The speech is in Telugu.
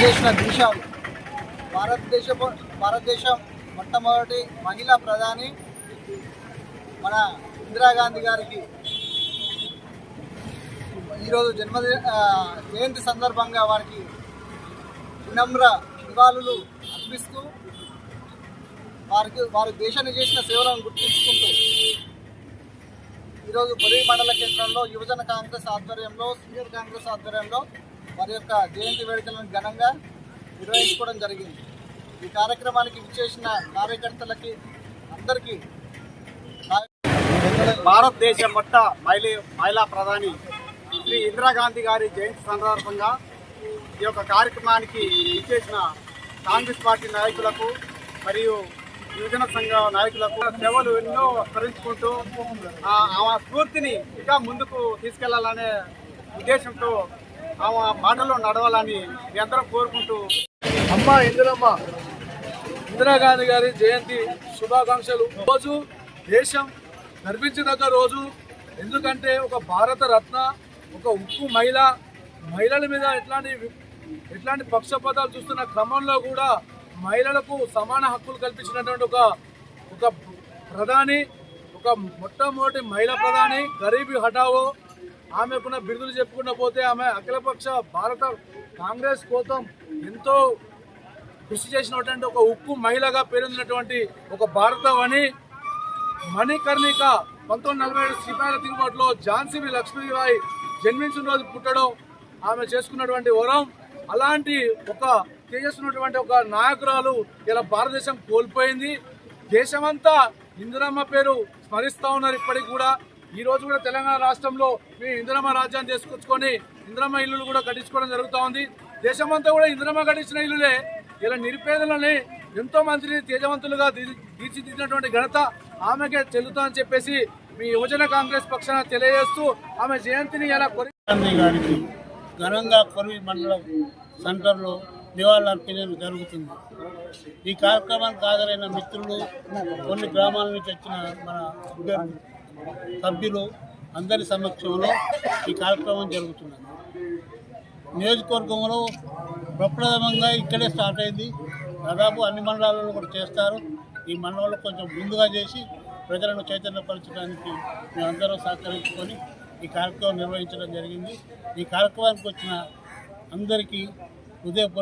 చేసిన దేశం భారతదేశ భారతదేశం మొట్టమొదటి మహిళా ప్రధాని మన ఇందిరాగాంధీ గారికి. ఈరోజు జన్మది జయంతి సందర్భంగా వారికి వినమ్ర నివాళులు అర్పిస్తూ వారికి వారి దేశాన్ని చేసిన సేవలను గుర్తించుకుంటూ ఈరోజు బొరి మండల కేంద్రంలో యువజన కాంగ్రెస్ ఆధ్వర్యంలో సీనియర్ కాంగ్రెస్ ఆధ్వర్యంలో వారి యొక్క జయంతి వేడుకలను ఘనంగా నిర్వహించుకోవడం జరిగింది. ఈ కార్యక్రమానికి విచ్చేసిన కార్యకర్తలకి అందరికీ భారతదేశ మొట్ట మహిళ మహిళా ప్రధాని శ్రీ ఇందిరాగాంధీ గారి జయంతి సందర్భంగా ఈ యొక్క కార్యక్రమానికి ఇచ్చేసిన కాంగ్రెస్ పార్టీ నాయకులకు మరియు యువజన సంఘ నాయకులకు సేవలు ఎన్నో స్మరించుకుంటూ ఆ, ఆమె స్ఫూర్తిని ఇంకా ముందుకు తీసుకెళ్ళాలనే ఉద్దేశంతో ఆమె బాటలో నడవాలని మీ అందరం కోరుకుంటూ అమ్మ ఇందిరమ్మ. ఇందిరాగాంధీ గారి జయంతి శుభాకాంక్షలు. రోజు దేశం గర్వించదగ్గ రోజు. ఎందుకంటే ఒక భారత రత్న ఒక ఉక్కు మహిళ మహిళల మీద ఎట్లాంటి ఎట్లాంటి పక్షపాతాలు చూస్తున్న క్రమంలో కూడా మహిళలకు సమాన హక్కులు కల్పించినటువంటి ఒక ఒక ప్రధాని ఒక మొట్టమొదటి మహిళా ప్రధాని గరీబీ హఠావో ఆమెకున్న బిరుదులు చెప్పుకుంటూ పోతే ఆమె అఖిలపక్ష భారత కాంగ్రెస్ కోసం ఎంతో కృషి చేసినటువంటి ఒక ఉక్కు మహిళగా పేరొందినటువంటి ఒక భారతవని మణికర్ణిక పంతొమ్మిది నలభై ఏడు సిపాయిల తిరుగుబాటులో ఝాన్సీ లక్ష్మీబాయి జన్మించిన రోజు పుట్టడం ఆమె చేసుకున్నటువంటి వరం అలాంటి ఒక చేస్తున్నటువంటి ఒక నాయకురాలు ఇలా భారతదేశం కోల్పోయింది. దేశమంతా ఇందిరమ్మ పేరు స్మరిస్తూ ఉన్నారు ఇప్పటికి కూడా. ఈ రోజు కూడా తెలంగాణ రాష్ట్రంలో మేము ఇంద్రమ్మ రాజ్యాన్ని తీసుకొచ్చుకొని ఇందిరమ్మ ఇల్లులు కూడా కట్టించుకోవడం జరుగుతూ ఉంది. దేశమంతా కూడా ఇంద్రమ్మ కట్టించిన ఇల్లులే. ఇలా నిరుపేదలని ఎంతో మందిని తేజవంతులుగా తీర్చిదిద్దినటువంటి ఘనత ఆమెకే చెల్లుతా అని చెప్పేసి మీ యువజన కాంగ్రెస్ పక్షాన తెలియజేస్తూ ఆమె జయంతిని ఎలా కొరి గారికి ఘనంగా కొరివి మండలం సెంటర్లో నివాళులర్పించడం జరుగుతుంది. ఈ కార్యక్రమానికి హాజరైన మిత్రులు కొన్ని గ్రామాల నుంచి వచ్చిన మన సభ్యులు అందరి సమక్షంలో ఈ కార్యక్రమం జరుగుతున్నది. నియోజకవర్గంలో ప్రప్రథమంగా ఇక్కడే స్టార్ట్ అయింది. దాదాపు అన్ని మండలాలలో కూడా చేస్తారు. ఈ మండలంలో కొంచెం ముందుగా చేసి ప్రజలను చైతన్యపరచడానికి మేమందరం సహకరించుకొని ఈ కార్యక్రమం నిర్వహించడం జరిగింది. ఈ కార్యక్రమానికి వచ్చిన అందరికీ హృదయపూర్వక